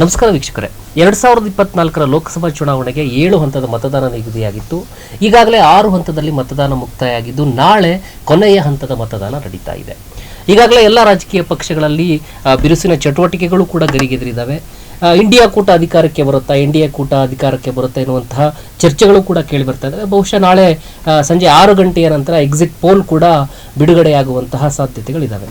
ನಮಸ್ಕಾರ ವೀಕ್ಷಕರೇ. ಎರಡ್ ಸಾವಿರದ ಇಪ್ಪತ್ನಾಲ್ಕರ ಲೋಕಸಭಾ ಚುನಾವಣೆಗೆ ಏಳು ಹಂತದ ಮತದಾನ ನಿಗದಿಯಾಗಿತ್ತು. ಈಗಾಗಲೇ ಆರು ಹಂತದಲ್ಲಿ ಮತದಾನ ಮುಕ್ತಾಯ ಆಗಿದ್ದು ನಾಳೆ ಕೊನೆಯ ಹಂತದ ಮತದಾನ ನಡೀತಾ ಇದೆ. ಈಗಾಗಲೇ ಎಲ್ಲ ರಾಜಕೀಯ ಪಕ್ಷಗಳಲ್ಲಿ ಬಿರುಸಿನ ಚಟುವಟಿಕೆಗಳು ಕೂಡ ಗರಿಗೆದರಿದ್ದಾವೆ ಇಂಡಿಯಾ ಕೂಟ ಅಧಿಕಾರಕ್ಕೆ ಬರುತ್ತಾ ಇಂಡಿಯಾ ಕೂಟ ಅಧಿಕಾರಕ್ಕೆ ಬರುತ್ತಾ ಎನ್ನುವಂತಹ ಚರ್ಚೆಗಳು ಕೂಡ ಕೇಳಿ ಬರ್ತಾ ಇದ್ದಾವೆ ಬಹುಶಃ ನಾಳೆ ಸಂಜೆ ಆರು ಗಂಟೆಯ ನಂತರ ಎಕ್ಸಿಟ್ ಪೋಲ್ ಕೂಡ ಬಿಡುಗಡೆಯಾಗುವಂತಹ ಸಾಧ್ಯತೆಗಳಿದ್ದಾವೆ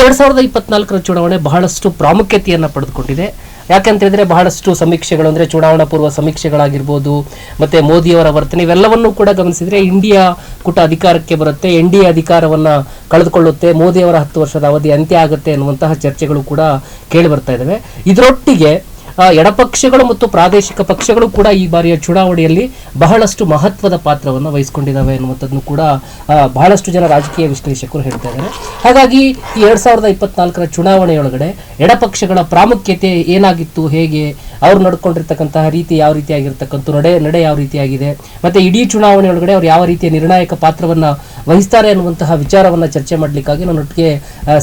ಎರಡ್ ಸಾವಿರದ ಇಪ್ಪತ್ನಾಲ್ಕರ ಚುನಾವಣೆ ಬಹಳಷ್ಟು ಪ್ರಾಮುಖ್ಯತೆಯನ್ನು ಪಡೆದುಕೊಂಡಿದೆ. ಯಾಕಂತ ಹೇಳಿದ್ರೆ ಬಹಳಷ್ಟು ಸಮೀಕ್ಷೆಗಳು ಅಂದ್ರೆ ಚುನಾವಣಾ ಪೂರ್ವ ಸಮೀಕ್ಷೆಗಳಾಗಿರ್ಬೋದು, ಮತ್ತೆ ಮೋದಿಯವರ ವರ್ತನೆ, ಇವೆಲ್ಲವನ್ನೂ ಕೂಡ ಗಮನಿಸಿದ್ರೆ ಇಂಡಿಯಾ ಕೂಟ ಅಧಿಕಾರಕ್ಕೆ ಬರುತ್ತೆ, ಎನ್ ಡಿ ಅಧಿಕಾರವನ್ನ ಕಳೆದುಕೊಳ್ಳುತ್ತೆ, ಮೋದಿಯವರ ಹತ್ತು ವರ್ಷದ ಅವಧಿ ಅಂತ್ಯ ಆಗುತ್ತೆ ಅನ್ನುವಂತಹ ಚರ್ಚೆಗಳು ಕೂಡ ಕೇಳಿ ಬರ್ತಾ ಇದಾವೆ. ಇದರೊಟ್ಟಿಗೆ ಎಡಪಕ್ಷಗಳು ಮತ್ತು ಪ್ರಾದೇಶಿಕ ಪಕ್ಷಗಳು ಕೂಡ ಈ ಬಾರಿಯ ಚುನಾವಣೆಯಲ್ಲಿ ಬಹಳಷ್ಟು ಮಹತ್ವದ ಪಾತ್ರವನ್ನು ವಹಿಸಿಕೊಂಡಿದ್ದಾವೆ ಎನ್ನುವಂಥದ್ದು ಕೂಡ ಬಹಳಷ್ಟು ಜನ ರಾಜಕೀಯ ವಿಶ್ಲೇಷಕರು ಹೇಳ್ತಾ ಇದ್ದಾರೆ. ಹಾಗಾಗಿ ಈ ಎರಡ್ ಸಾವಿರದ ಇಪ್ಪತ್ನಾಲ್ಕರ ಚುನಾವಣೆಯೊಳಗಡೆ ಎಡಪಕ್ಷಗಳ ಪ್ರಾಮುಖ್ಯತೆ ಏನಾಗಿತ್ತು, ಹೇಗೆ ಅವ್ರು ನಡ್ಕೊಂಡಿರ್ತಕ್ಕಂತಹ ರೀತಿ ಯಾವ ರೀತಿಯಾಗಿರ್ತಕ್ಕಂಥ ನಡೆ ನಡೆ ಯಾವ ರೀತಿಯಾಗಿದೆ ಮತ್ತೆ ಇಡೀ ಚುನಾವಣೆಯೊಳಗಡೆ ಅವ್ರು ಯಾವ ರೀತಿಯ ನಿರ್ಣಾಯಕ ಪಾತ್ರವನ್ನ ವಹಿಸ್ತಾರೆ ಅನ್ನುವಂತಹ ವಿಚಾರವನ್ನ ಚರ್ಚೆ ಮಾಡಲಿಕ್ಕಾಗಿ ನನ್ನೊಟ್ಟಿಗೆ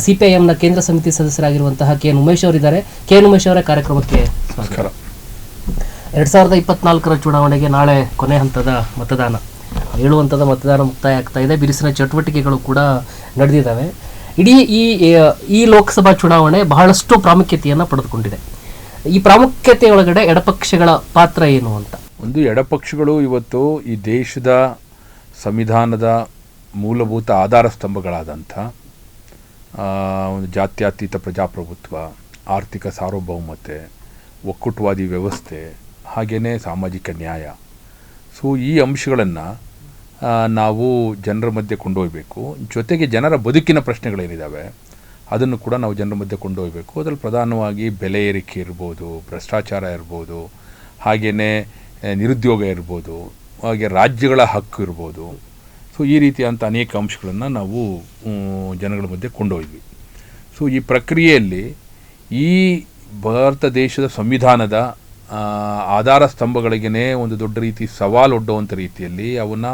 ಸಿ ಪಿ ಐ ಎಂನ ಕೇಂದ್ರ ಸಮಿತಿ ಸದಸ್ಯರಾಗಿರುವಂತಹ ಕೆ ಎನ್ ಉಮೇಶ್ ಅವರಿದ್ದಾರೆ. ಕೆ ಎನ್ ಉಮೇಶ್ ಅವರ ಕಾರ್ಯಕ್ರಮಕ್ಕೆ ಸ್ವಾಗತ. ಎರಡ್ ಸಾವಿರದ ಇಪ್ಪತ್ನಾಲ್ಕರ ಚುನಾವಣೆಗೆ ನಾಳೆ ಕೊನೆ ಹಂತದ ಮತದಾನ. ಏಳು ಹಂತದ ಮತದಾನ ಮುಕ್ತಾಯ ಆಗ್ತಾ ಇದೆ. ಬಿರುಸಿನ ಚಟುವಟಿಕೆಗಳು ಕೂಡ ನಡೆದಿದ್ದಾವೆ. ಇಡೀ ಈ ಈ ಲೋಕಸಭಾ ಚುನಾವಣೆ ಬಹಳಷ್ಟು ಪ್ರಾಮುಖ್ಯತೆಯನ್ನು ಪಡೆದುಕೊಂಡಿದೆ. ಈ ಪ್ರಾಮುಖ್ಯತೆಯೊಳಗಡೆ ಎಡಪಕ್ಷಗಳ ಪಾತ್ರ ಏನು ಅಂತ? ಒಂದು ಎಡಪಕ್ಷಗಳು ಇವತ್ತು ಈ ದೇಶದ ಸಂವಿಧಾನದ ಮೂಲಭೂತ ಆಧಾರ ಸ್ತಂಭಗಳಾದಂಥ ಒಂದು ಜಾತ್ಯತೀತ ಪ್ರಜಾಪ್ರಭುತ್ವ, ಆರ್ಥಿಕ ಸಾರ್ವಭೌಮತೆ, ಒಕ್ಕೂಟವಾದಿ ವ್ಯವಸ್ಥೆ ಹಾಗೆಯೇ ಸಾಮಾಜಿಕ ನ್ಯಾಯ. ಸೊ ಈ ಅಂಶಗಳನ್ನು ನಾವು ಜನರ ಮಧ್ಯೆ ಕೊಂಡೊಯ್ಬೇಕು ಜೊತೆಗೆ ಜನರ ಬದುಕಿನ ಪ್ರಶ್ನೆಗಳೇನಿದ್ದಾವೆ ಅದನ್ನು ಕೂಡ ನಾವು ಜನರ ಮಧ್ಯೆ ಕೊಂಡೊಯ್ಯಬೇಕು ಅದರಲ್ಲಿ ಪ್ರಧಾನವಾಗಿ ಬೆಲೆ ಏರಿಕೆ ಇರ್ಬೋದು, ಭ್ರಷ್ಟಾಚಾರ ಇರ್ಬೋದು, ಹಾಗೆಯೇ ನಿರುದ್ಯೋಗ ಇರ್ಬೋದು, ಹಾಗೆ ರಾಜ್ಯಗಳ ಹಕ್ಕು ಇರ್ಬೋದು. ಸೊ ಈ ರೀತಿಯಾದಂಥ ಅನೇಕ ಅಂಶಗಳನ್ನು ನಾವು ಜನಗಳ ಮಧ್ಯೆ ಕೊಂಡೊಯ್ದ್ವಿ. ಸೊ ಈ ಪ್ರಕ್ರಿಯೆಯಲ್ಲಿ ಈ ಭಾರತ ದೇಶದ ಸಂವಿಧಾನದ ಆಧಾರ ಸ್ತಂಭಗಳಿಗೇ ಒಂದು ದೊಡ್ಡ ರೀತಿ ಸವಾಲು ಒಡ್ಡುವಂಥ ರೀತಿಯಲ್ಲಿ, ಅವನ್ನು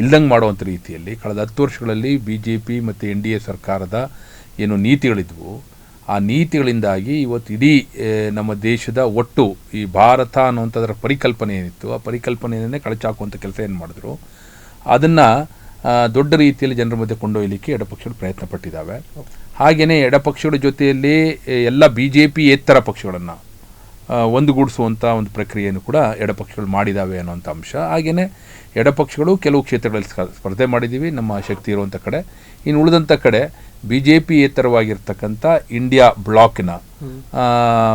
ಇಲ್ದಂಗೆ ಮಾಡುವಂಥ ರೀತಿಯಲ್ಲಿ, ಕಳೆದ ಹತ್ತು ವರ್ಷಗಳಲ್ಲಿ ಬಿ ಜೆ ಪಿ ಮತ್ತು ಎನ್ ಡಿ ಎ ಸರ್ಕಾರದ ಏನು ನೀತಿಗಳಿದ್ವು, ಆ ನೀತಿಗಳಿಂದಾಗಿ ಇವತ್ತು ಇಡೀ ನಮ್ಮ ದೇಶದ ಒಟ್ಟು ಈ ಭಾರತ ಅನ್ನುವಂಥದ್ರ ಪರಿಕಲ್ಪನೆ ಏನಿತ್ತು, ಆ ಪರಿಕಲ್ಪನೆಯನ್ನೇ ಕಳಚಾಕುವಂಥ ಕೆಲಸ ಏನು ಮಾಡಿದ್ರು, ಅದನ್ನು ದೊಡ್ಡ ರೀತಿಯಲ್ಲಿ ಜನರ ಮಧ್ಯೆ ಕೊಂಡೊಯ್ಯಲಿಕ್ಕೆ ಎಡಪಕ್ಷಗಳು ಪ್ರಯತ್ನ ಪಟ್ಟಿದ್ದಾವೆ ಹಾಗೆಯೇ ಎಡಪಕ್ಷಗಳ ಜೊತೆಯಲ್ಲಿ ಎಲ್ಲ ಬಿ ಜೆ ಪಿ ಎತ್ತರ ಪಕ್ಷಗಳನ್ನು ಒಂದುಗೂಡಿಸುವಂಥ ಒಂದು ಪ್ರಕ್ರಿಯೆಯನ್ನು ಕೂಡ ಎಡಪಕ್ಷಗಳು ಮಾಡಿದ್ದಾವೆ ಅನ್ನೋಂಥ ಅಂಶ. ಹಾಗೆಯೇ ಎಡಪಕ್ಷಗಳು ಕೆಲವು ಕ್ಷೇತ್ರಗಳಲ್ಲಿ ಸ್ಪ- ಸ್ಪರ್ಧೆ ಮಾಡಿದ್ದೀವಿ, ನಮ್ಮ ಶಕ್ತಿ ಇರುವಂಥ ಕಡೆ. ಇನ್ನು ಉಳಿದಂಥ ಕಡೆ ಬಿ ಜೆ ಪಿ ಎತ್ತರವಾಗಿರ್ತಕ್ಕಂಥ ಇಂಡಿಯಾ ಬ್ಲಾಕ್ನ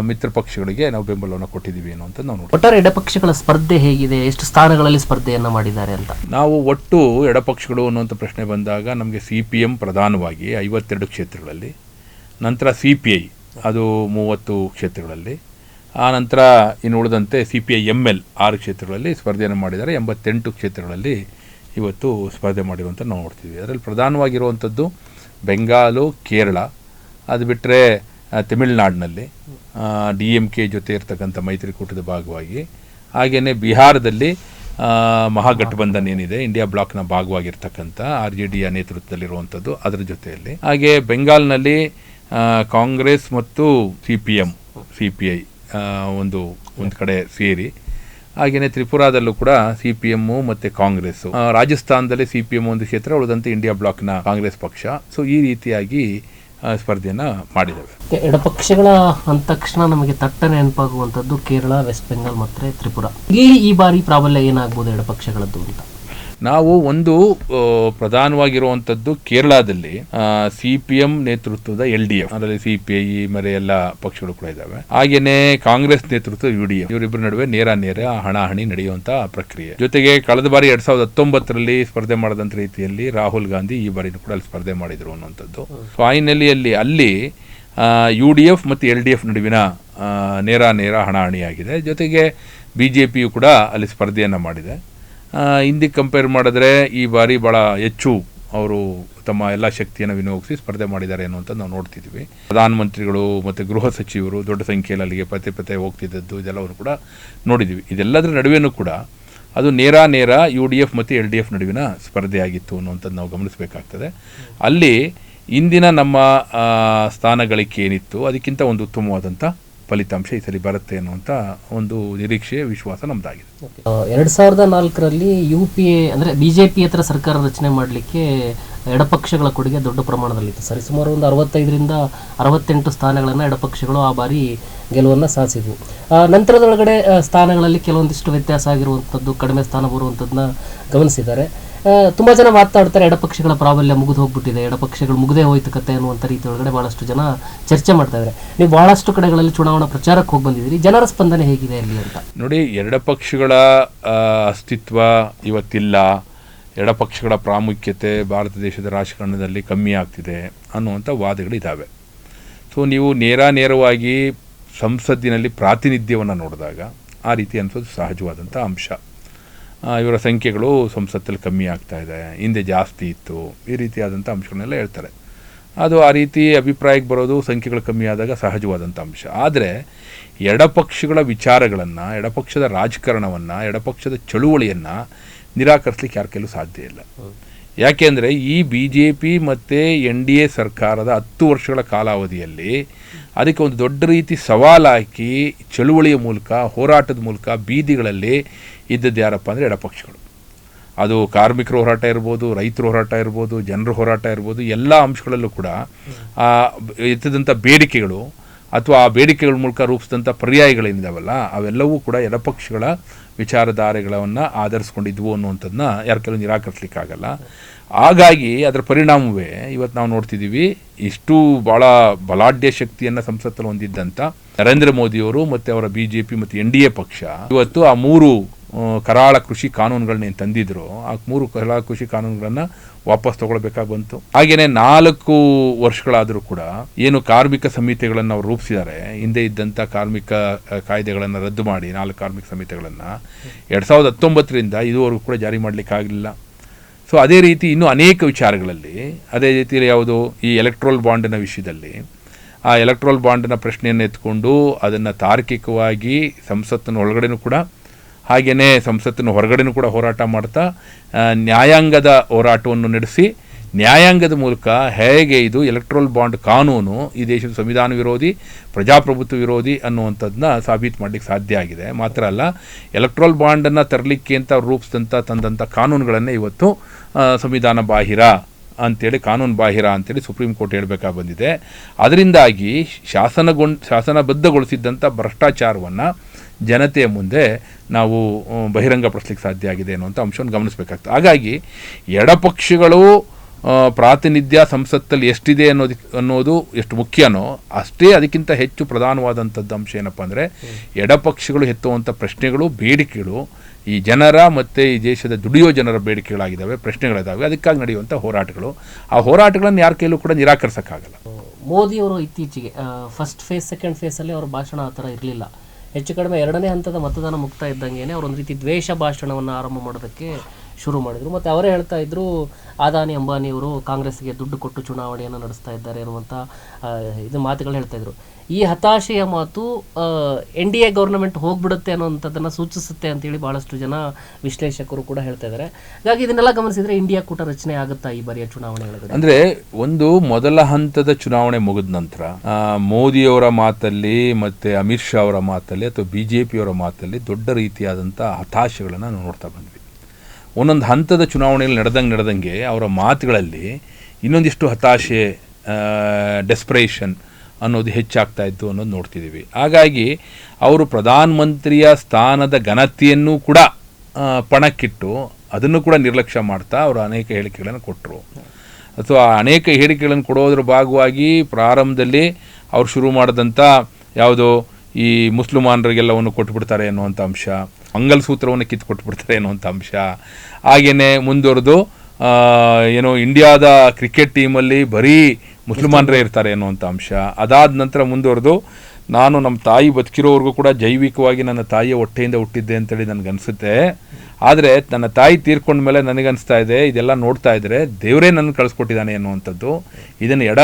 ಮಿತ್ರ ಪಕ್ಷಗಳಿಗೆ ನಾವು ಬೆಂಬಲವನ್ನು ಕೊಟ್ಟಿದ್ದೀವಿ ಅನ್ನುವಂಥ ನಾವು ನೋಡಿ ಒಟ್ಟಾರೆ ಎಡಪಕ್ಷಗಳ ಸ್ಪರ್ಧೆ ಹೇಗಿದೆ? ಎಷ್ಟು ಸ್ಥಾನಗಳಲ್ಲಿ ಸ್ಪರ್ಧೆಯನ್ನು ಮಾಡಿದ್ದಾರೆ ಅಂತ? ನಾವು ಒಟ್ಟು ಎಡಪಕ್ಷಗಳು ಅನ್ನುವಂಥ ಪ್ರಶ್ನೆ ಬಂದಾಗ ನಮಗೆ ಸಿ ಪಿ ಎಂ ಪ್ರಧಾನವಾಗಿ ಐವತ್ತೆರಡು ಕ್ಷೇತ್ರಗಳಲ್ಲಿ ನಂತರ ಸಿ ಪಿ ಐ ಅದು ಮೂವತ್ತು ಕ್ಷೇತ್ರಗಳಲ್ಲಿ ಆ ನಂತರ ಇನ್ನು ಉಳಿದಂತೆ C P I M L ಆರು ಕ್ಷೇತ್ರಗಳಲ್ಲಿ ಸ್ಪರ್ಧೆಯನ್ನು ಮಾಡಿದ್ದಾರೆ. ಎಂಬತ್ತೆಂಟು ಕ್ಷೇತ್ರಗಳಲ್ಲಿ ಇವತ್ತು ಸ್ಪರ್ಧೆ ಮಾಡಿರುವಂಥ ನಾವು ನೋಡ್ತೀವಿ ಅದರಲ್ಲಿ ಪ್ರಧಾನವಾಗಿರುವಂಥದ್ದು ಬೆಂಗಾಲು, ಕೇರಳ, ಅದು ಬಿಟ್ಟರೆ ತಮಿಳುನಾಡಿನಲ್ಲಿ ಡಿ ಎಂ ಕೆ ಜೊತೆ ಇರ್ತಕ್ಕಂಥ ಮೈತ್ರಿಕೂಟದ ಭಾಗವಾಗಿ ಹಾಗೆಯೇ ಬಿಹಾರದಲ್ಲಿ ಮಹಾಗಠಬಂಧನ್ ಏನಿದೆ ಇಂಡಿಯಾ ಬ್ಲಾಕ್ನ ಭಾಗವಾಗಿರ್ತಕ್ಕಂಥ ಆರ್ ಜೆ ಡಿಯ ನೇತೃತ್ವದಲ್ಲಿರುವಂಥದ್ದು ಅದರ ಜೊತೆಯಲ್ಲಿ. ಹಾಗೆ ಬೆಂಗಾಲ್ನಲ್ಲಿ ಕಾಂಗ್ರೆಸ್ ಮತ್ತು C P M C P I ಒಂದು ಒಂದು ಕಡೆ ಸೇರಿ ಹಾಗೆಯೇ ತ್ರಿಪುರಾದಲ್ಲೂ ಕೂಡ ಸಿ ಪಿ ಎಂ ಮತ್ತು ಕಾಂಗ್ರೆಸ್ ರಾಜಸ್ಥಾನದಲ್ಲಿ ಸಿ ಪಿ ಎಂ ಒಂದು ಕ್ಷೇತ್ರ, ಉಳಿದಂತೆ ಇಂಡಿಯಾ ಬ್ಲಾಕ್ನ ಕಾಂಗ್ರೆಸ್ ಪಕ್ಷ. ಸೊ ಈ ರೀತಿಯಾಗಿ ಸ್ಪರ್ಧೆಯನ್ನು ಮಾಡಿದ್ದಾವೆ. ಎಡಪಕ್ಷಗಳ ಅಂದ ತಕ್ಷಣ ನಮಗೆ ತಟ್ಟನೆ ನೆನಪಾಗುವಂಥದ್ದು ಕೇರಳ, ವೆಸ್ಟ್ ಬೆಂಗಾಲ್ ಮತ್ತೆ ತ್ರಿಪುರ. ಇಲ್ಲಿ ಈ ಬಾರಿ ಪ್ರಾಬಲ್ಯ ಏನಾಗ್ಬೋದು ಎಡಪಕ್ಷಗಳದ್ದು ಅಂತ? ನಾವು ಒಂದು ಪ್ರಧಾನವಾಗಿರುವಂತದ್ದು ಕೇರಳದಲ್ಲಿ ಸಿ ಪಿ ಎಂ ನೇತೃತ್ವದ ಎಲ್ ಡಿ ಎಫ್. ಅದರಲ್ಲಿ ಸಿ ಪಿ ಐ ಮರೆ ಎಲ್ಲ ಪಕ್ಷಗಳು ಕೂಡ ಇದ್ದಾವೆ. ಹಾಗೇನೆ ಕಾಂಗ್ರೆಸ್ ನೇತೃತ್ವ ಯು ಡಿ ಎಫ್. ಇವರಿಬ್ಬರ ನಡುವೆ ನೇರ ನೇರ ಹಣಾಹಣಿ ನಡೆಯುವಂತ ಪ್ರಕ್ರಿಯೆ. ಜೊತೆಗೆ ಕಳೆದ ಬಾರಿ ಎರಡ್ ಸಾವಿರದ ಹತ್ತೊಂಬತ್ತರಲ್ಲಿ ಸ್ಪರ್ಧೆ ಮಾಡದಂತ ರೀತಿಯಲ್ಲಿ ರಾಹುಲ್ ಗಾಂಧಿ ಈ ಬಾರಿನೂ ಕೂಡ ಅಲ್ಲಿ ಸ್ಪರ್ಧೆ ಮಾಡಿದ್ರು ಅನ್ನುವಂಥದ್ದು. ಫೈನಲಿಯಲ್ಲಿ ಅಲ್ಲಿ ಯು ಡಿ ಎಫ್ ಮತ್ತು ಎಲ್ ಡಿ ಎಫ್ ನಡುವಿನ ನೇರ ನೇರ ಹಣಾಹಣಿಯಾಗಿದೆ. ಜೊತೆಗೆ ಬಿ ಜೆ ಪಿಯು ಕೂಡ ಅಲ್ಲಿ ಸ್ಪರ್ಧೆಯನ್ನು ಮಾಡಿದೆ. ಹಿಂದಿಗೆ ಕಂಪೇರ್ ಮಾಡಿದ್ರೆ ಈ ಬಾರಿ ಭಾಳ ಹೆಚ್ಚು ಅವರು ತಮ್ಮ ಎಲ್ಲ ಶಕ್ತಿಯನ್ನು ವಿನಿಯೋಗಿಸಿ ಸ್ಪರ್ಧೆ ಮಾಡಿದ್ದಾರೆ ಅನ್ನುವಂತ ನಾವು ನೋಡ್ತಿದ್ವಿ. ಪ್ರಧಾನಮಂತ್ರಿಗಳು ಮತ್ತು ಗೃಹ ಸಚಿವರು ದೊಡ್ಡ ಸಂಖ್ಯೆಯಲ್ಲಿ ಅಲ್ಲಿಗೆ ಪತೆ ಪತೆ ಹೋಗ್ತಿದ್ದದ್ದು ಇದೆಲ್ಲವನ್ನು ಕೂಡ ನೋಡಿದ್ವಿ. ಇದೆಲ್ಲದರ ನಡುವೆಯೂ ಕೂಡ ಅದು ನೇರ ನೇರ ಯು ಡಿ ಎಫ್ ಮತ್ತು ಎಲ್ ಡಿ ಎಫ್ ನಡುವಿನ ಸ್ಪರ್ಧೆಯಾಗಿತ್ತು ಅನ್ನುವಂಥದ್ದು ನಾವು ಗಮನಿಸಬೇಕಾಗ್ತದೆ. ಅಲ್ಲಿ ಇಂದಿನ ನಮ್ಮ ಸ್ಥಾನಗಳಿಕೆ ಏನಿತ್ತು, ಅದಕ್ಕಿಂತ ಒಂದು ಉತ್ತಮವಾದಂಥ ಫಲಿತಾಂಶ ಈ ಸಲ ಬರುತ್ತೆ ಅನ್ನುವಂಥ ಒಂದು ನಿರೀಕ್ಷೆ ವಿಶ್ವಾಸ ನಮ್ಮದಾಗಿದೆ ಎರಡು ಸಾವಿರದ ನಾಲ್ಕರಲ್ಲಿ ಯು ಪಿ ಎ ಅಂದರೆ ಬಿ ಜೆ ಪಿ ಹತ್ರ ಸರ್ಕಾರ ರಚನೆ ಮಾಡಲಿಕ್ಕೆ ಎಡಪಕ್ಷಗಳ ಕೊಡುಗೆ ದೊಡ್ಡ ಪ್ರಮಾಣದಲ್ಲಿತ್ತು. ಸರಿಸುಮಾರು ಒಂದು ಅರವತ್ತೈದರಿಂದ ಅರವತ್ತೆಂಟು ಸ್ಥಾನಗಳನ್ನು ಎಡಪಕ್ಷಗಳು ಆ ಬಾರಿ ಗೆಲುವನ್ನು ಸಾಧಿಸಿದ್ವು. ನಂತರದೊಳಗಡೆ ಸ್ಥಾನಗಳಲ್ಲಿ ಕೆಲವೊಂದಿಷ್ಟು ವ್ಯತ್ಯಾಸ ಆಗಿರುವಂಥದ್ದು, ಕಡಿಮೆ ಸ್ಥಾನ ಬರುವಂಥದ್ದನ್ನ ಗಮನಿಸಿದ್ದಾರೆ. ತುಂಬಾ ಜನ ಮಾತಾಡ್ತಾರೆ, ಎಡಪಕ್ಷಗಳ ಪ್ರಾಬಲ್ಯ ಮುಗಿದು ಹೋಗ್ಬಿಟ್ಟಿದೆ, ಎಡಪಕ್ಷಗಳು ಮುಗದೇ ಹೋಯ್ತು ಕತೆ ಅನ್ನುವಂಥ ರೀತಿ ಒಳಗಡೆ ಬಹಳಷ್ಟು ಜನ ಚರ್ಚೆ ಮಾಡ್ತಾ ಇದ್ದಾರೆ ನೀವು ಬಹಳಷ್ಟು ಕಡೆಗಳಲ್ಲಿ ಚುನಾವಣಾ ಪ್ರಚಾರಕ್ಕೆ ಹೋಗಿ ಬಂದಿದ್ದೀರಿ, ಜನರ ಸ್ಪಂದನೆ ಹೇಗಿದೆ ಅಲ್ಲಿ ಅಂತ? ನೋಡಿ, ಎಡಪಕ್ಷಗಳ ಪಕ್ಷಗಳ ಅಸ್ತಿತ್ವ ಇವತ್ತಿಲ್ಲ. ಎಡಪಕ್ಷಗಳ ಪ್ರಾಮುಖ್ಯತೆ ಭಾರತ ದೇಶದ ರಾಜಕಾರಣದಲ್ಲಿ ಕಮ್ಮಿ ಆಗ್ತಿದೆ ಅನ್ನುವಂಥ ವಾದಗಳಿದ್ದಾವೆ ಸೊ ನೀವು ನೇರ ನೇರವಾಗಿ ಸಂಸತ್ತಿನಲ್ಲಿ ಪ್ರಾತಿನಿಧ್ಯವನ್ನು ನೋಡಿದಾಗ ಆ ರೀತಿ ಅನಿಸೋದು ಸಹಜವಾದಂಥ ಅಂಶ. ಇವರ ಸಂಖ್ಯೆಗಳು ಸಂಸತ್ತಲ್ಲಿ ಕಮ್ಮಿ ಆಗ್ತಾ ಇದೆ, ಹಿಂದೆ ಜಾಸ್ತಿ ಇತ್ತು, ಈ ರೀತಿಯಾದಂಥ ಅಂಶಗಳನ್ನೆಲ್ಲ ಹೇಳ್ತಾರೆ. ಅದು ಆ ರೀತಿ ಅಭಿಪ್ರಾಯಕ್ಕೆ ಬರೋದು ಸಂಖ್ಯೆಗಳು ಕಮ್ಮಿ ಆದಾಗ ಸಹಜವಾದಂಥ ಅಂಶ. ಆದರೆ ಎಡಪಕ್ಷಗಳ ವಿಚಾರಗಳನ್ನು, ಎಡಪಕ್ಷದ ರಾಜಕಾರಣವನ್ನು, ಎಡಪಕ್ಷದ ಚಳುವಳಿಯನ್ನು ನಿರಾಕರಿಸ್ಲಿಕ್ಕೆ ಯಾರ ಕೈಲೂ ಸಾಧ್ಯ ಇಲ್ಲ. ಯಾಕೆಂದರೆ ಈ ಬಿ ಜೆ ಪಿ ಮತ್ತು ಎನ್ ಡಿ ಎ ಸರ್ಕಾರದ ಹತ್ತು ವರ್ಷಗಳ ಕಾಲಾವಧಿಯಲ್ಲಿ ಅದಕ್ಕೆ ಒಂದು ದೊಡ್ಡ ರೀತಿ ಸವಾಲು ಹಾಕಿ ಚಳುವಳಿಯ ಮೂಲಕ, ಹೋರಾಟದ ಮೂಲಕ ಬೀದಿಗಳಲ್ಲಿ ಇದ್ದದ್ದು ಯಾರಪ್ಪ ಅಂದರೆ ಎಡಪಕ್ಷಗಳು ಅದು ಕಾರ್ಮಿಕರ ಹೋರಾಟ ಇರ್ಬೋದು, ರೈತರ ಹೋರಾಟ ಇರ್ಬೋದು, ಜನರ ಹೋರಾಟ ಇರ್ಬೋದು, ಎಲ್ಲ ಅಂಶಗಳಲ್ಲೂ ಕೂಡ ಎತ್ತಿದಂಥ ಬೇಡಿಕೆಗಳು ಅಥವಾ ಆ ಬೇಡಿಕೆಗಳ ಮೂಲಕ ರೂಪಿಸಿದಂಥ ಪರ್ಯಾಯಗಳೇನಿದಾವಲ್ಲ ಅವೆಲ್ಲವೂ ಕೂಡ ಎಡಪಕ್ಷಗಳ ವಿಚಾರಧಾರೆಗಳನ್ನು ಆಧರಿಸ್ಕೊಂಡಿದ್ವು ಅನ್ನುವಂಥದ್ದನ್ನ ಯಾರು ಕೆಲವು ನಿರಾಕರಿಸ್ಲಿಕ್ಕಾಗಲ್ಲ. ಹಾಗಾಗಿ ಅದರ ಪರಿಣಾಮವೇ ಇವತ್ತು ನಾವು ನೋಡ್ತಿದ್ದೀವಿ ಇಷ್ಟು ಭಾಳ ಬಲಾಢ್ಯ ಶಕ್ತಿಯನ್ನು ಸಂಸತ್ತಲ್ಲಿ ಹೊಂದಿದ್ದಂಥ ನರೇಂದ್ರ ಮೋದಿಯವರು ಮತ್ತು ಅವರ ಬಿ ಜೆ ಪಿ ಮತ್ತು ಎನ್ ಡಿ ಎ ಪಕ್ಷ ಇವತ್ತು ಆ ಮೂರು ಕರಾಳ ಕೃಷಿ ಕಾನೂನುಗಳನ್ನ ಏನು ತಂದಿದ್ರು, ಆ ಮೂರು ಕರಾಳ ಕೃಷಿ ಕಾನೂನುಗಳನ್ನು ವಾಪಸ್ ತಗೊಳ್ಬೇಕಾಗಿ ಬಂತು. ಹಾಗೆಯೇ ನಾಲ್ಕು ವರ್ಷಗಳಾದರೂ ಕೂಡ ಏನು ಕಾರ್ಮಿಕ ಸಮಿತಿಗಳನ್ನು ಅವರು ರೂಪಿಸಿದ್ದಾರೆ ಹಿಂದೆ ಇದ್ದಂಥ ಕಾರ್ಮಿಕ ಕಾಯ್ದೆಗಳನ್ನು ರದ್ದು ಮಾಡಿ ನಾಲ್ಕು ಕಾರ್ಮಿಕ ಸಮಿತಿಗಳನ್ನು, ಎರಡು ಸಾವಿರದ ಹತ್ತೊಂಬತ್ತರಿಂದ ಇದುವರೆಗೂ ಕೂಡ ಜಾರಿ ಮಾಡಲಿಕ್ಕಾಗಲಿಲ್ಲ. ಸೊ ಅದೇ ರೀತಿ ಇನ್ನೂ ಅನೇಕ ವಿಚಾರಗಳಲ್ಲಿ, ಅದೇ ರೀತಿಯಲ್ಲಿ ಯಾವುದು ಈ ಎಲೆಕ್ಟ್ರೋಲ್ ಬಾಂಡಿನ ವಿಷಯದಲ್ಲಿ, ಆ ಎಲೆಕ್ಟ್ರೋಲ್ ಬಾಂಡಿನ ಪ್ರಶ್ನೆಯನ್ನು ಎತ್ಕೊಂಡು ಅದನ್ನು ತಾರ್ಕಿಕವಾಗಿ ಸಂಸತ್ತಿನ ಒಳಗಡೆನೂ ಕೂಡ ಹಾಗೆಯೇ ಸಂಸತ್ತಿನ ಹೊರಗಡೆನೂ ಕೂಡ ಹೋರಾಟ ಮಾಡ್ತಾ ನ್ಯಾಯಾಂಗದ ಹೋರಾಟವನ್ನು ನಡೆಸಿ, ನ್ಯಾಯಾಂಗದ ಮೂಲಕ ಹೇಗೆ ಇದು ಎಲೆಕ್ಟ್ರೋಲ್ ಬಾಂಡ್ ಕಾನೂನು, ಈ ದೇಶದ ಸಂವಿಧಾನ ವಿರೋಧಿ, ಪ್ರಜಾಪ್ರಭುತ್ವ ವಿರೋಧಿ ಅನ್ನುವಂಥದ್ದನ್ನ ಸಾಬೀತು ಮಾಡಲಿಕ್ಕೆ ಸಾಧ್ಯ ಆಗಿದೆ. ಮಾತ್ರ ಅಲ್ಲ ಎಲೆಕ್ಟ್ರೋಲ್ ಬಾಂಡನ್ನು ತರಲಿಕ್ಕೆ ಅಂತ ರೂಪಿಸಿದಂಥ ತಂದಂಥ ಕಾನೂನುಗಳನ್ನೇ ಇವತ್ತು ಸಂವಿಧಾನ ಬಾಹಿರ ಅಂತೇಳಿ, ಕಾನೂನು ಬಾಹಿರ ಅಂತೇಳಿ ಸುಪ್ರೀಂ ಕೋರ್ಟ್ ಹೇಳಬೇಕಾಗಿ ಬಂದಿದೆ. ಅದರಿಂದಾಗಿ ಶಾಸನಗೊಂಡ್ ಶಾಸನಬದ್ಧಗೊಳಿಸಿದ್ದಂಥ ಭ್ರಷ್ಟಾಚಾರವನ್ನು ಜನತೆಯ ಮುಂದೆ ನಾವು ಬಹಿರಂಗ ಬಹಿರಂಗಪಡಿಸ್ಲಿಕ್ಕೆ ಸಾಧ್ಯ ಆಗಿದೆ ಅನ್ನುವಂಥ ಅಂಶವನ್ನು ಗಮನಿಸಬೇಕಾಗ್ತದೆ. ಹಾಗಾಗಿ ಎಡಪಕ್ಷಗಳು ಪ್ರಾತಿನಿಧ್ಯ ಸಂಸತ್ತಲ್ಲಿ ಎಷ್ಟಿದೆ ಅನ್ನೋದು ಅನ್ನೋದು ಎಷ್ಟು ಮುಖ್ಯನೋ ಅಷ್ಟೇ ಅದಕ್ಕಿಂತ ಹೆಚ್ಚು ಪ್ರಧಾನವಾದಂಥದ್ದು ಅಂಶ ಏನಪ್ಪ ಅಂದರೆ ಎಡಪಕ್ಷಗಳು ಎತ್ತುವಂಥ ಪ್ರಶ್ನೆಗಳು, ಬೇಡಿಕೆಗಳು ಈ ಜನರ ಮತ್ತು ಈ ದೇಶದ ದುಡಿಯೋ ಜನರ ಬೇಡಿಕೆಗಳಾಗಿದ್ದಾವೆ ಪ್ರಶ್ನೆಗಳಿದ್ದಾವೆ ಅದಕ್ಕಾಗಿ ನಡೆಯುವಂಥ ಹೋರಾಟಗಳು. ಆ ಹೋರಾಟಗಳನ್ನು ಯಾರ ಕೈಲೂ ಕೂಡ ನಿರಾಕರಿಸೋಕ್ಕಾಗಲ್ಲ. ಮೋದಿ ಅವರು ಇತ್ತೀಚೆಗೆ ಫಸ್ಟ್ ಫೇಸ್ ಸೆಕೆಂಡ್ ಫೇಸಲ್ಲಿ ಅವ್ರ ಭಾಷಣ ಆ ಥರ ಇರಲಿಲ್ಲ. ಹೆಚ್ಚು ಕಡಿಮೆ ಎರಡನೇ ಹಂತದ ಮತದಾನ ಮುಕ್ತ ಇದ್ದಂಗೆ ಅವ್ರು ಒಂದು ರೀತಿ ದ್ವೇಷ ಭಾಷಣವನ್ನು ಆರಂಭ ಮಾಡೋದಕ್ಕೆ ಶುರು ಮಾಡಿದರು. ಮತ್ತು ಅವರೇ ಹೇಳ್ತಾ ಇದ್ದರು ಅದಾನಿ ಅಂಬಾನಿಯವರು ಕಾಂಗ್ರೆಸ್ಗೆ ದುಡ್ಡು ಕೊಟ್ಟು ಚುನಾವಣೆಯನ್ನು ನಡೆಸ್ತಾ ಇದ್ದಾರೆ ಅನ್ನುವಂಥ ಇದು ಮಾತುಗಳು ಹೇಳ್ತಾ ಇದ್ರು. ಈ ಹತಾಶೆಯ ಮಾತು ಎನ್ ಡಿ ಎ ಗೌರ್ನಮೆಂಟ್ ಹೋಗ್ಬಿಡುತ್ತೆ ಅನ್ನೋಂಥದ್ದನ್ನು ಸೂಚಿಸುತ್ತೆ ಅಂತೇಳಿ ಭಾಳಷ್ಟು ಜನ ವಿಶ್ಲೇಷಕರು ಕೂಡ ಹೇಳ್ತಾ ಇದ್ದಾರೆ. ಹಾಗಾಗಿ ಇದನ್ನೆಲ್ಲ ಗಮನಿಸಿದರೆ ಇಂಡಿಯಾ ಕೂಟ ರಚನೆ ಆಗುತ್ತಾ ಈ ಬಾರಿಯ ಚುನಾವಣೆಗಳಿಗೆ ಅಂದರೆ ಒಂದು ಮೊದಲ ಹಂತದ ಚುನಾವಣೆ ಮುಗಿದ ನಂತರ ಮೋದಿಯವರ ಮಾತಲ್ಲಿ ಮತ್ತು ಅಮಿತ್ ಶಾ ಅವರ ಮಾತಲ್ಲಿ ಅಥವಾ ಬಿ ಜೆ ಪಿಯವರ ಮಾತಲ್ಲಿ ದೊಡ್ಡ ರೀತಿಯಾದಂಥ ಹತಾಶೆಗಳನ್ನು ನಾವು ನೋಡ್ತಾ ಬಂದ್ವಿ. ಒಂದೊಂದು ಹಂತದ ಚುನಾವಣೆಯಲ್ಲಿ ನಡೆದಂಗೆ ನಡೆದಂಗೆ ಅವರ ಮಾತುಗಳಲ್ಲಿ ಇನ್ನೊಂದಿಷ್ಟು ಹತಾಶೆ ಡೆಸ್ಪ್ರೇಷನ್ ಅನ್ನೋದು ಹೆಚ್ಚಾಗ್ತಾ ಇತ್ತು ಅನ್ನೋದು ನೋಡ್ತಿದ್ದೀವಿ. ಹಾಗಾಗಿ ಅವರು ಪ್ರಧಾನಮಂತ್ರಿಯ ಸ್ಥಾನದ ಘನತೆಯನ್ನು ಕೂಡ ಪಣಕ್ಕಿಟ್ಟು ಅದನ್ನು ಕೂಡ ನಿರ್ಲಕ್ಷ್ಯ ಮಾಡ್ತಾ ಅವರು ಅನೇಕ ಹೇಳಿಕೆಗಳನ್ನು ಕೊಟ್ಟರು. ಅಥವಾ ಅನೇಕ ಹೇಳಿಕೆಗಳನ್ನು ಕೊಡೋದ್ರ ಭಾಗವಾಗಿ ಪ್ರಾರಂಭದಲ್ಲಿ ಅವರು ಶುರು ಮಾಡಿದಂಥ ಯಾವುದು ಈ ಮುಸ್ಲಿಮಾನರಿಗೆಲ್ಲವನ್ನು ಕೊಟ್ಬಿಡ್ತಾರೆ ಅನ್ನುವಂಥ ಅಂಶ ಮಂಗಲಸೂತ್ರವನ್ನು ಅನ್ನೋ ಅನ್ನುವಂಥ ಅಂಶ. ಹಾಗೆಯೇ ಮುಂದುವರೆದು ಏನೋ ಇಂಡಿಯಾದ ಕ್ರಿಕೆಟ್ ಟೀಮಲ್ಲಿ ಬರೀ ಮುಸಲ್ಮಾನರೇ ಇರ್ತಾರೆ ಅನ್ನುವಂಥ ಅಂಶ. ಅದಾದ ನಂತರ ಮುಂದುವರೆದು ನಾನು ನಮ್ಮ ತಾಯಿ ಬದುಕಿರೋವರೆಗೂ ಕೂಡ ಜೈವಿಕವಾಗಿ ನನ್ನ ತಾಯಿಯ ಹೊಟ್ಟೆಯಿಂದ ಹುಟ್ಟಿದ್ದೆ ಅಂತೇಳಿ ನನಗನ್ಸುತ್ತೆ. ಆದರೆ ನನ್ನ ತಾಯಿ ತೀರ್ಕೊಂಡ ಮೇಲೆ ನನಗನ್ನಿಸ್ತಾ ಇದೆ, ಇದೆಲ್ಲ ನೋಡ್ತಾ ಇದ್ದರೆ ದೇವರೇ ನನ್ನ ಕಳಿಸ್ಕೊಟ್ಟಿದ್ದಾನೆ ಅನ್ನುವಂಥದ್ದು. ಇದನ್ನು ಎಡ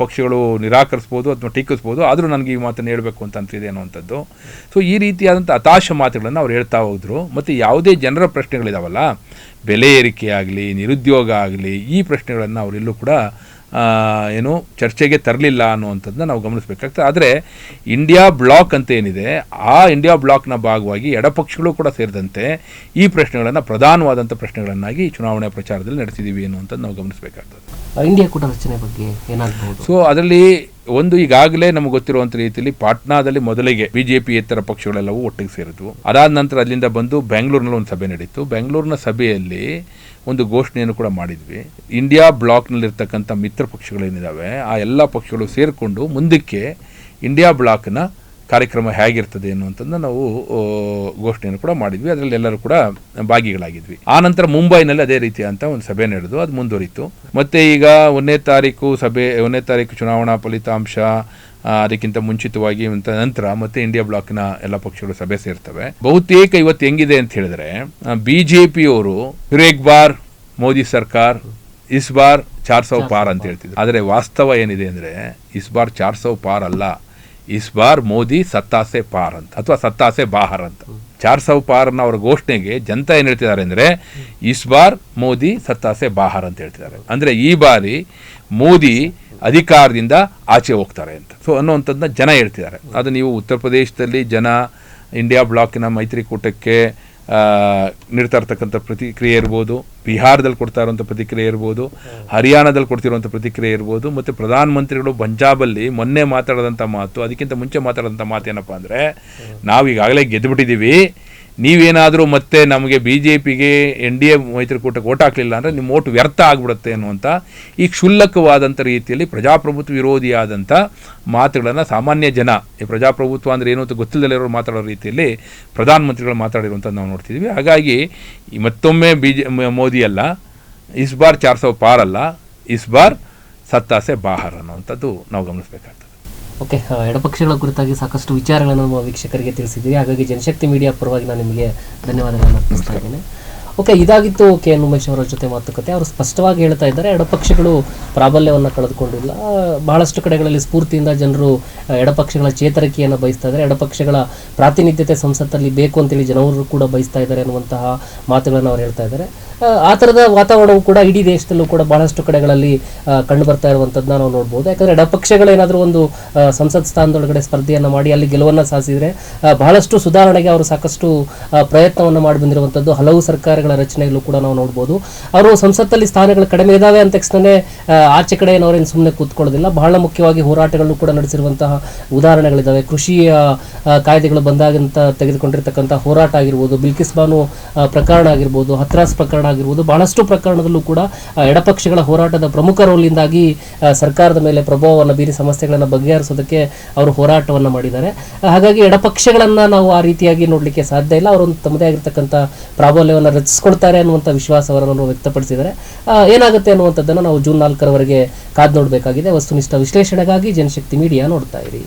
ಪಕ್ಷಗಳು ನಿರಾಕರಿಸ್ಬೋದು ಅಥವಾ ಟೀಕಿಸ್ಬೋದು, ಆದರೂ ನನಗೆ ಈ ಮಾತನ್ನು ಹೇಳಬೇಕು ಅಂತ ಅನಿಸಿದೆ ಅನ್ನುವಂಥದ್ದು. ಸೊ ಈ ರೀತಿಯಾದಂಥ ಹತಾಶ ಮಾತುಗಳನ್ನು ಅವ್ರು ಹೇಳ್ತಾ ಹೋದರು. ಮತ್ತು ಯಾವುದೇ ಜನರ ಪ್ರಶ್ನೆಗಳಿದಾವಲ್ಲ, ಬೆಲೆ ಏರಿಕೆ ಆಗಲಿ, ನಿರುದ್ಯೋಗ ಆಗಲಿ, ಈ ಪ್ರಶ್ನೆಗಳನ್ನು ಅವರೆಲ್ಲೂ ಕೂಡ ಏನು ಚರ್ಚೆಗೆ ತರಲಿಲ್ಲ ಅನ್ನುವಂಥದ್ದನ್ನ ನಾವು ಗಮನಿಸಬೇಕಾಗ್ತದೆ. ಆದರೆ ಇಂಡಿಯಾ ಬ್ಲಾಕ್ ಅಂತ ಏನಿದೆ ಆ ಇಂಡಿಯಾ ಬ್ಲಾಕ್ನ ಭಾಗವಾಗಿ ಎಡಪಕ್ಷಗಳು ಕೂಡ ಸೇರಿದಂತೆ ಈ ಪ್ರಶ್ನೆಗಳನ್ನು ಪ್ರಧಾನವಾದಂಥ ಪ್ರಶ್ನೆಗಳನ್ನಾಗಿ ಚುನಾವಣಾ ಪ್ರಚಾರದಲ್ಲಿ ನಡೆಸಿದ್ದೀವಿ ಅನ್ನುವಂಥದ್ದು ನಾವು ಗಮನಿಸಬೇಕಾಗ್ತದೆ. ಇಂಡಿಯಾ ಕೂಟ ರಚನೆ ಬಗ್ಗೆ ಏನಾಗಬಹುದು? ಸೊ ಅದರಲ್ಲಿ ಒಂದು ಈಗಾಗಲೇ ನಮಗೆ ಗೊತ್ತಿರುವಂತ ರೀತಿಯಲ್ಲಿ ಪಾಟ್ನಾದಲ್ಲಿ ಮೊದಲಿಗೆ ಬಿಜೆಪಿ ಇತರ ಪಕ್ಷಗಳೆಲ್ಲವೂ ಒಟ್ಟಿಗೆ ಸೇರಿದ್ವು. ಅದಾದ ನಂತರ ಅಲ್ಲಿಂದ ಬಂದು ಬೆಂಗಳೂರಿನಲ್ಲಿ ಒಂದು ಸಭೆ ನಡೀತು. ಬೆಂಗಳೂರಿನ ಸಭೆಯಲ್ಲಿ ಒಂದು ಘೋಷಣೆಯನ್ನು ಕೂಡ ಮಾಡಿದ್ವಿ. ಇಂಡಿಯಾ ಬ್ಲಾಕ್ನಲ್ಲಿರ್ತಕ್ಕಂಥ ಮಿತ್ರ ಪಕ್ಷಗಳೇನಿದ್ದಾವೆ ಆ ಎಲ್ಲ ಪಕ್ಷಗಳು ಸೇರಿಕೊಂಡು ಮುಂದಕ್ಕೆ ಇಂಡಿಯಾ ಬ್ಲಾಕ್ನ ಕಾರ್ಯಕ್ರಮ ಹೇಗಿರ್ತದೆ ಅನ್ನುವಂಥದ್ದು ನಾವು ಘೋಷಣೆಯನ್ನು ಕೂಡ ಮಾಡಿದ್ವಿ. ಅದರಲ್ಲಿ ಎಲ್ಲರೂ ಕೂಡ ಭಾಗಿಗಳಾಗಿದ್ವಿ. ಆ ನಂತರ ಮುಂಬೈನಲ್ಲಿ ಅದೇ ರೀತಿ ಅಂತ ಒಂದು ಸಭೆ ನಡೆದು, ಅದು ಮುಂದುವರಿತು. ಮತ್ತೆ ಈಗ ಒಂದನೇ ತಾರೀಕು ಸಭೆ, ಒಂದನೇ ತಾರೀಕು ಚುನಾವಣಾ ಫಲಿತಾಂಶ ಅದಕ್ಕಿಂತ ಮುಂಚಿತವಾಗಿ ಅಂತ ನಂತರ ಮತ್ತೆ ಇಂಡಿಯಾ ಬ್ಲಾಕ್ನ ಎಲ್ಲ ಪಕ್ಷಗಳು ಸಭೆ ಸೇರ್ತವೆ. ಬಹುತೇಕ ಇವತ್ತು ಹೆಂಗಿದೆ ಅಂತ ಹೇಳಿದ್ರೆ ಬಿಜೆಪಿಯವರು ಪಿಯವರು ಹಿರೇಕ್ ಬಾರ್, ಮೋದಿ ಸರ್ಕಾರ್, ಇಸ್ ಬಾರ್ ಚಾರ್ ಸೌ ಪಾರ್ ಅಂತ ಹೇಳ್ತಿದ್ರು. ಆದರೆ ವಾಸ್ತವ ಏನಿದೆ ಅಂದರೆ, ಇಸ್ ಬಾರ್ ಚಾರ್ ಸೌ ಪಾರ್ ಅಲ್ಲ. ಇಸ್ ಬಾರ್ ಮೋದಿ ಸತ್ತಾಸೆ ಪಾರ್ ಅಂತ, ಅಥವಾ ಸತ್ತಾಸೆ ಬಾಹರ್ ಅಂತ. ಚಾರ್ ಸೌ ಪಾರ್ನ ಅವರ ಘೋಷಣೆಗೆ ಜನತಾ ಏನು ಹೇಳ್ತಿದ್ದಾರೆ ಅಂದರೆ, ಇಸ್ ಬಾರ್ ಮೋದಿ ಸತ್ತಾಸೆ ಬಾಹರ್ ಅಂತ ಹೇಳ್ತಿದ್ದಾರೆ. ಅಂದರೆ ಈ ಬಾರಿ ಮೋದಿ ಅಧಿಕಾರದಿಂದ ಆಚೆ ಹೋಗ್ತಾರೆ ಅಂತ. ಸೊ ಅನ್ನೋವಂಥದ್ದನ್ನ ಜನ ಹೇಳ್ತಿದ್ದಾರೆ. ಅದು ನೀವು ಉತ್ತರ ಪ್ರದೇಶದಲ್ಲಿ ಜನ ಇಂಡಿಯಾ ಬ್ಲಾಕಿನ ಮೈತ್ರಿಕೂಟಕ್ಕೆ ನೀಡ್ತಾ ಇರ್ತಕ್ಕಂಥ ಪ್ರತಿಕ್ರಿಯೆ ಇರ್ಬೋದು, ಬಿಹಾರದಲ್ಲಿ ಕೊಡ್ತಾ ಇರುವಂಥ ಪ್ರತಿಕ್ರಿಯೆ ಇರ್ಬೋದು, ಹರಿಯಾಣದಲ್ಲಿ ಕೊಡ್ತಿರುವಂಥ ಪ್ರತಿಕ್ರಿಯೆ ಇರ್ಬೋದು, ಮತ್ತು ಪ್ರಧಾನಮಂತ್ರಿಗಳು ಪಂಜಾಬಲ್ಲಿ ಮೊನ್ನೆ ಮಾತಾಡಿದಂಥ ಮಾತು, ಅದಕ್ಕಿಂತ ಮುಂಚೆ ಮಾತಾಡಿದಂಥ ಮಾತು ಏನಪ್ಪ ಅಂದರೆ ನಾವು ಈಗಾಗಲೇ ಗೆದ್ದುಬಿಟ್ಟಿದ್ದೀವಿ ನೀವೇನಾದರೂ ಮತ್ತೆ ನಮಗೆ ಬಿ ಜೆ ಪಿಗೆ ಎನ್ ಡಿ ಎ ಮೈತ್ರಿಕೂಟಕ್ಕೆ ಓಟ್ ಹಾಕಲಿಲ್ಲ ಅಂದರೆ ನಿಮ್ಮ ಓಟ್ ವ್ಯರ್ಥ ಆಗಿಬಿಡುತ್ತೆ ಅನ್ನುವಂಥ ಈ ಕ್ಷುಲ್ಲಕವಾದಂಥ ರೀತಿಯಲ್ಲಿ ಪ್ರಜಾಪ್ರಭುತ್ವ ವಿರೋಧಿಯಾದಂಥ ಮಾತುಗಳನ್ನು ಸಾಮಾನ್ಯ ಜನ, ಈ ಪ್ರಜಾಪ್ರಭುತ್ವ ಅಂದರೆ ಏನು ಅಂತ ಗೊತ್ತಿಲ್ಲದಲ್ಲಿರೋರು ಮಾತಾಡೋ ರೀತಿಯಲ್ಲಿ ಪ್ರಧಾನಮಂತ್ರಿಗಳು ಮಾತಾಡಿರುವಂಥದ್ದು ನಾವು ನೋಡ್ತಿದ್ದೀವಿ. ಹಾಗಾಗಿ ಮತ್ತೊಮ್ಮೆ ಬಿ ಜೆ ಮೋದಿ ಅಲ್ಲ ಇಸ್ ಬಾರ್ ಚಾರ್ ಸೌ ಪಾರ್ ಅಲ್ಲ ಇಸ್ ಬಾರ್ ಸತ್ತಾಸೆ ಬಾಹರ್ ಅನ್ನೋವಂಥದ್ದು ನಾವು ಗಮನಿಸಬೇಕಾಗ್ತದೆ. ಓಕೆ ಎಡಪಕ್ಷಗಳ ಕುರಿತಾಗಿ ಸಾಕಷ್ಟು ವಿಚಾರಗಳನ್ನು ನಮ್ಮ ವೀಕ್ಷಕರಿಗೆ ತಿಳಿಸಿದ್ದೀರಿ. ಹಾಗಾಗಿ ಜನಶಕ್ತಿ ಮೀಡಿಯಾ ಪರವಾಗಿ ನಾನು ನಿಮಗೆ ಧನ್ಯವಾದಗಳನ್ನು ಅರ್ಪಿಸ್ತಾ ಇದ್ದೇನೆ. ಓಕೆ ಇದಾಗಿತ್ತು. ಕೆ. ಎನ್ ಉಮೇಶ್ ಅವರ ಜೊತೆ ಮಾತುಕತೆ. ಅವರು ಸ್ಪಷ್ಟವಾಗಿ ಹೇಳ್ತಾ ಇದ್ದಾರೆ ಎಡಪಕ್ಷಗಳು ಪ್ರಾಬಲ್ಯವನ್ನು ಕಳೆದುಕೊಂಡಿಲ್ಲ. ಬಹಳಷ್ಟು ಕಡೆಗಳಲ್ಲಿ ಸ್ಫೂರ್ತಿಯಿಂದ ಜನರು ಎಡಪಕ್ಷಗಳ ಚೇತರಿಕೆಯನ್ನು ಬಯಸ್ತಾ ಇದ್ದಾರೆ. ಎಡಪಕ್ಷಗಳ ಪ್ರಾತಿನಿಧ್ಯತೆ ಸಂಸತ್ತಲ್ಲಿ ಬೇಕು ಅಂತೇಳಿ ಜನರು ಕೂಡ ಬಯಸ್ತಾ ಇದ್ದಾರೆ ಅನ್ನುವಂತಹ ಮಾತುಗಳನ್ನು ಅವರು ಹೇಳ್ತಾ ಇದ್ದಾರೆ. ಆ, ಥರದ ವಾತಾವರಣವು ಕೂಡ ಇಡೀ ದೇಶದಲ್ಲೂ ಕೂಡ ಬಹಳಷ್ಟು ಕಡೆಗಳಲ್ಲಿ ಕಂಡು ಬರ್ತಾ ಇರುವಂಥದ್ದನ್ನ ನಾವು ನೋಡ್ಬೋದು. ಯಾಕಂದರೆ ಎಡಪಕ್ಷಗಳೇನಾದರೂ ಒಂದು ಸಂಸತ್ ಸ್ಥಾನದೊಳಗಡೆ ಸ್ಪರ್ಧೆಯನ್ನು ಮಾಡಿ ಅಲ್ಲಿ ಗೆಲುವನ್ನು ಸಾಧಿಸಿದ್ರೆ ಬಹಳಷ್ಟು ಸುಧಾರಣೆಗೆ ಅವರು ಸಾಕಷ್ಟು ಪ್ರಯತ್ನವನ್ನು ಮಾಡಿ ಬಂದಿರುವಂಥದ್ದು ಹಲವು ಸರ್ಕಾರಗಳ ರಚನೆಯಲ್ಲೂ ಕೂಡ ನಾವು ನೋಡ್ಬೋದು. ಅವರು ಸಂಸತ್ತಲ್ಲಿ ಸ್ಥಾನಗಳು ಕಡಿಮೆ ಇದ್ದಾವೆ ಅಂತ ತಕ್ಷಣ ಆಚೆ ಕಡೆ ಏನವರೇನು ಸುಮ್ಮನೆ ಕೂತ್ಕೊಳ್ಳೋದಿಲ್ಲ. ಬಹಳ ಮುಖ್ಯವಾಗಿ ಹೋರಾಟಗಳನ್ನು ಕೂಡ ನಡೆಸಿರುವಂತಹ ಉದಾಹರಣೆಗಳಿದ್ದಾವೆ ಕೃಷಿ ಆ, ಆ, ಕಾಯ್ದೆಗಳು ಬಂದಾಗಂತ ತೆಗೆದುಕೊಂಡಿರ್ತಕ್ಕಂಥ ಹೋರಾಟ ಆಗಿರ್ಬೋದು ಬಿಲ್ಕಿಸ್ ಬಾನು ಪ್ರಕರಣ ಆಗಿರ್ಬೋದು ಹತ್ರಾಸ್ ಪ್ರಕರಣ ಆಗಿರ್ಬೋದು ಬಹಳಷ್ಟು ಪ್ರಕರಣದಲ್ಲೂ ಕೂಡ ಎಡಪಕ್ಷಗಳ ಹೋರಾಟದ ಪ್ರಮುಖ ರೋಲಿಂದಾಗಿ ಸರ್ಕಾರದ ಮೇಲೆ ಪ್ರಭಾವವನ್ನು ಬೀರಿ ಸಮಸ್ಯೆಗಳನ್ನು ಬಗೆಹರಿಸೋದಕ್ಕೆ ಅವರು ಹೋರಾಟವನ್ನು ಮಾಡಿದ್ದಾರೆ. ಹಾಗಾಗಿ ಎಡಪಕ್ಷಗಳನ್ನ ನಾವು ಆ ರೀತಿಯಾಗಿ ನೋಡಲಿಕ್ಕೆ ಸಾಧ್ಯ ಇಲ್ಲ. ಅವರೊಂದು ತಮ್ಮದೇ ಆಗಿರ್ತಕ್ಕಂಥ ಪ್ರಾಬಲ್ಯವನ್ನು ರಚಿಸ್ಕೊಳ್ತಾರೆ ಅನ್ನುವಂಥ ಅವರು ವ್ಯಕ್ತಪಡಿಸಿದ್ದಾರೆ. ಏನಾಗುತ್ತೆ ಅನ್ನುವಂಥದ್ದನ್ನು ನಾವು ಜೂನ್ ನಾಲ್ಕರವರೆಗೆ ಕಾದು ನೋಡಬೇಕಾಗಿದೆ. ವಸ್ತುನಿಷ್ಠ ವಿಶ್ಲೇಷಣೆಗಾಗಿ ಜನಶಕ್ತಿ ಮೀಡಿಯಾ ನೋಡ್ತಾ ಇರಿ.